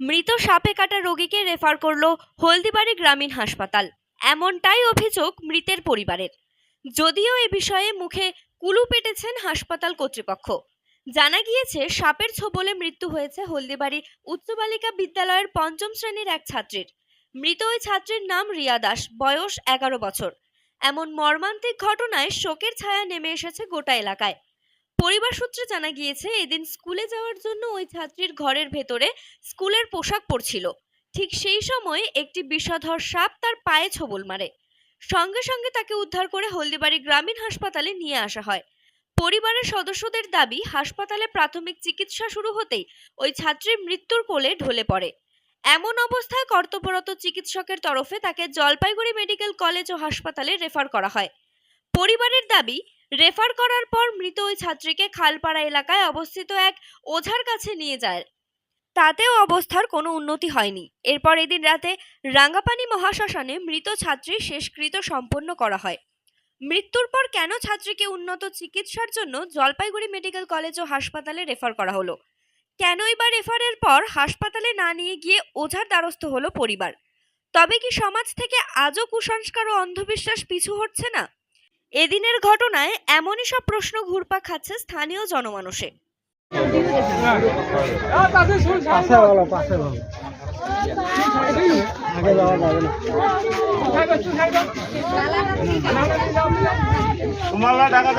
মৃত সাপে কাটা রোগীকে রেফার করল হলদিবাড়ি গ্রামীণ হাসপাতাল। এমনটাই অভিযোগ মৃতের পরিবারের। যদিও এ বিষয়ে মুখে কুলু পেটেছেন হাসপাতাল কর্তৃপক্ষ। জানা গিয়েছে, সাপের ছোবলে মৃত্যু হয়েছে হলদিবাড়ি উচ্চ বালিকা বিদ্যালয়ের পঞ্চম শ্রেণির এক ছাত্রীর। মৃত ওই ছাত্রীর নাম রিয়া দাস, বয়স এগারো বছর। এমন মর্মান্তিক ঘটনায় শোকের ছায়া নেমে এসেছে গোটা এলাকায়। পরিবার সূত্রে জানা গিয়েছে, এদিন স্কুলে যাওয়ার জন্য ওই ছাত্রীর ঘরের ভেতরে স্কুলের পোশাক পরছিল। ঠিক সেই সময় একটি বিষধর সাপ তার পায়ে ছোবল মারে। সঙ্গে সঙ্গে তাকে উদ্ধার করে হলদিবাড়ি গ্রামীণ হাসপাতালে নিয়ে আসা হয়। পরিবারের সদস্যদের দাবি, হাসপাতালে প্রাথমিক চিকিৎসা শুরু হতেই ওই ছাত্রীর মৃত্যুর কোলে ঢলে পড়ে। এমন অবস্থায় কর্তব্যরত চিকিৎসকের তরফে তাকে জলপাইগুড়ি মেডিকেল কলেজ ও হাসপাতালে রেফার করা হয়। পরিবারের দাবি রেফার করার পর মৃত ওই ছাত্রীকে খালপাড়া এলাকায় অবস্থিত এক ওঝার কাছে নিয়ে যায়। তাতেও অবস্থার কোনো উন্নতি হয়নি। এরপর এদিন রাতে রাঙ্গাপানি মহাশ্মশানে মৃত ছাত্রীর শেষকৃত সম্পন্ন করা হয়। মৃত্যুর পর কেন ছাত্রীকে উন্নত চিকিৎসার জন্য জলপাইগুড়ি মেডিকেল কলেজ ও হাসপাতালে রেফার করা হলো? কেনই বা রেফারের পর হাসপাতালে না নিয়ে গিয়ে ওঝার দ্বারস্থ হলো পরিবার? তবে কি সমাজ থেকে আজও কুসংস্কার ও অন্ধবিশ্বাস পিছু হচ্ছে না? এদিনের ঘটনায় এমনই সব প্রশ্ন ঘুরপাক খাচ্ছে স্থানীয় তোমার টাকা